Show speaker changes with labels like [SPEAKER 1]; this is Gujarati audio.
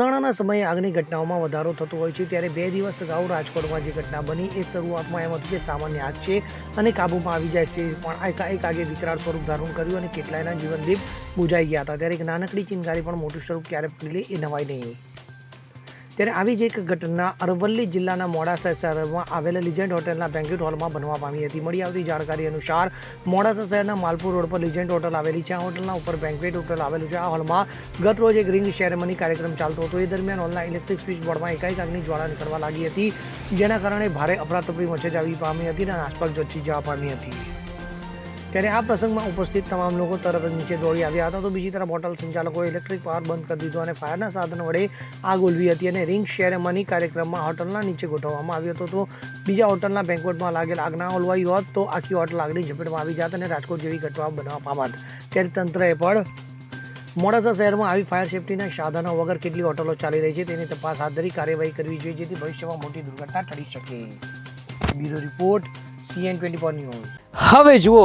[SPEAKER 1] ઉનાળાના સમયે આગની ઘટનાઓમાં વધારો થતો હોય છે, ત્યારે બે દિવસ અગાઉ રાજકોટમાં જે ઘટના બની, એ શરૂઆતમાં એમ હતું કે સામાન્ય આગ છે અને કાબૂમાં આવી જાય છે, પણ એકાએક આગે વિકરાળ સ્વરૂપ ધારણ કર્યું અને કેટલાયના જીવનદીપ બુજાઈ ગયા હતા. ત્યારે એક નાનકડી ચિનગારી પણ મોટું સ્વરૂપ ક્યારે પકડી લે, એ નવાય નહીં. ત્યારે આવી જ એક ઘટના અરવલ્લી જિલ્લાના મોડાસા શહેરમાં આવેલા લિજેન્ડ હોટલના બેન્ક્યુટ હોલમાં બનવા પામી હતી. મળી આવતી જાણકારી અનુસાર મોડાસા શહેરના માલપુર રોડ પર લિજેન્ડ હોટલ આવેલી છે. આ હોટલના ઉપર બેન્ક્વેટ હોટલ આવેલું છે. આ હોલમાં ગત રોજ એક રિંગ સેરેમની કાર્યક્રમ ચાલતો હતો. એ દરમિયાન હોલના ઇલેક્ટ્રિક સ્વિચ બોર્ડમાં એકાએક આગની જ્વાળા નીકળવા લાગી હતી, જેના કારણે ભારે અફરાતફરી મચેજ આવી પામી હતી અને આસપાસ જચી જવા પામી હતી. ત્યારે આ પ્રસંગમાં ઉપસ્થિત તમામ લોકો તરત જ નીચે દોડી આવ્યા હતા. તો બીજી તરફ હોટલ સંચાલકોએ ઇલેક્ટ્રિક પાવર બંધ કરી દીધો અને ફાયરના સાધન વડે આગ ઓલવી હતી અને રિંગ સેરેમની કાર્યક્રમમાં હોટલના નીચે ગોઠવવામાં આવ્યો હતો. તો બીજા હોટલના બેન્કવેટમાં લાગેલ આગ ના ઓલવાઈ હોત તો આખી હોટલ આગની ઝપેટમાં આવી જાત અને રાજકોટ જેવી ઘટના બનાવવા પામત ત્યારે તંત્રએ પણ મોડાસા શહેરમાં આવી ફાયર સેફટીના સાધનો વગર કેટલી હોટલો ચાલી રહી છે તેની તપાસ હાથ ધરી કાર્યવાહી કરવી જોઈએ જેથી ભવિષ્યમાં મોટી દુર્ઘટના ટળી શકે. Bureau report CN twenty four news
[SPEAKER 2] હવે જુઓ